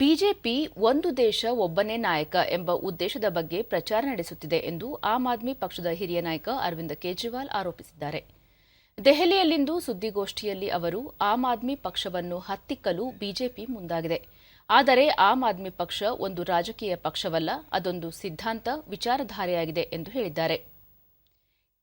BJP ಒಂದು ದೇಶ, ಒಬ್ಬನೇ ನಾಯಕ ಎಂಬ ಉದ್ದೇಶದ ಬಗ್ಗೆ ಪ್ರಚಾರ ನಡೆಸುತ್ತಿದೆ ಎಂದು ಆಮ್ ಆದ್ಮಿ ಪಕ್ಷದ ಹಿರಿಯ ನಾಯಕ ಅರವಿಂದ ಕೇಜ್ರಿವಾಲ್ ಆರೋಪಿಸಿದ್ದಾರೆ. ದೆಹಲಿಯಲ್ಲಿಂದು ಸುದ್ದಿಗೋಷ್ಠಿಯಲ್ಲಿ ಅವರು ಆಮ್ ಆದ್ಮಿ ಪಕ್ಷವನ್ನು ಹತ್ತಿಕ್ಕಲು ಬಿಜೆಪಿ ಮುಂದಾಗಿದೆ. ಆದರೆ ಆಮ್ ಆದ್ಮಿ ಪಕ್ಷ ಒಂದು ರಾಜಕೀಯ ಪಕ್ಷವಲ್ಲ, ಅದೊಂದು ಸಿದ್ಧಾಂತ, ವಿಚಾರಧಾರೆಯಾಗಿದೆ ಎಂದು ಹೇಳಿದ್ದಾರೆ.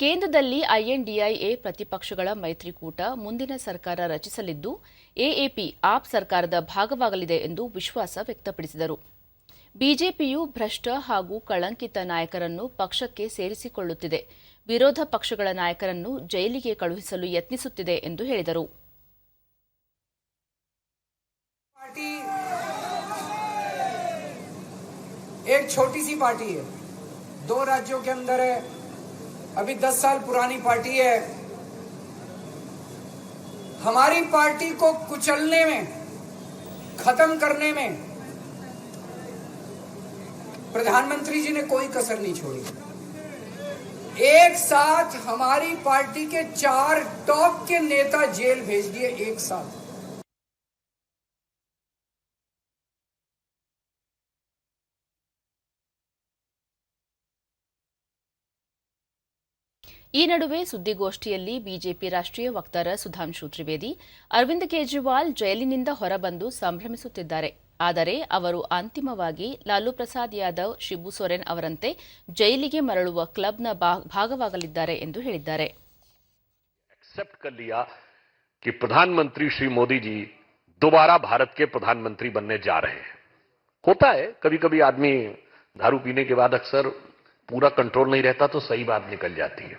ಕೇಂದ್ರದಲ್ಲಿ ಐಎನ್ಡಿಐಎ ಪ್ರತಿಪಕ್ಷಗಳ ಮೈತ್ರಿಕೂಟ ಮುಂದಿನ ಸರ್ಕಾರ ರಚಿಸಲಿದ್ದು ಎಎಪಿ ಆಪ್ ಸರ್ಕಾರದ ಭಾಗವಾಗಲಿದೆ ಎಂದು ವಿಶ್ವಾಸ ವ್ಯಕ್ತಪಡಿಸಿದರು ಬಿಜೆಪಿಯು ಭ್ರಷ್ಟ ಹಾಗೂ ಕಳಂಕಿತ ನಾಯಕರನ್ನು ಪಕ್ಷಕ್ಕೆ ಸೇರಿಸಿಕೊಳ್ಳುತ್ತಿದೆ ವಿರೋಧ ಪಕ್ಷಗಳ ನಾಯಕರನ್ನು ಜೈಲಿಗೆ ಕಳುಹಿಸಲು ಯತ್ನಿಸುತ್ತಿದೆ ಎಂದು ಹೇಳಿದರು पार्टी एक छोटी सी पार्टी है दो राज्यों के अंदर है अभी दस साल पुरानी पार्टी है। हमारी पार्टी को कुचलने में, खत्म करने में प्रधानमंत्री जी ने कोई कसर नहीं छोड़ी। एक साथ हमारी पार्टी के चार टॉप के नेता जेल भेज दिए एक साथ। ಈ ನಡುವೆ ಸುದ್ದಿಗೋಷ್ಠಿಯಲ್ಲಿ ಬಿಜೆಪಿ ರಾಷ್ಟ್ರೀಯ ವಕ್ತಾರ ಸುಧಾಂಶು ತ್ರಿವೇದಿ ಅರವಿಂದ್ ಕೇಜ್ರಿವಾಲ್ ಜೈಲಿನಿಂದ ಹೊರಬಂದು ಸಂಭ್ರಮಿಸುತ್ತಿದ್ದಾರೆ ಆದರೆ ಅವರು ಅಂತಿಮವಾಗಿ ಲಾಲು ಪ್ರಸಾದ್ ಯಾದವ್ ಶಿಬು ಸೊರೆನ್ ಅವರಂತೆ ಜೈಲಿಗೆ ಮರಳುವ ಕ್ಲಬ್ನ ಭಾ- ಭಾಗವಾಗಲಿದ್ದಾರೆ ಎಂದು ಹೇಳಿದ್ದಾರೆ एक्सेप्ट कर लिया कि प्रधानमंत्री श्री मोदी जी दोबारा भारत के प्रधानमंत्री बनने जा रहे हैं होता है कभी कभी आदमी दारू पीने के बाद अक्सर पूरा कंट्रोल नहीं रहता तो सही बात निकल जाती है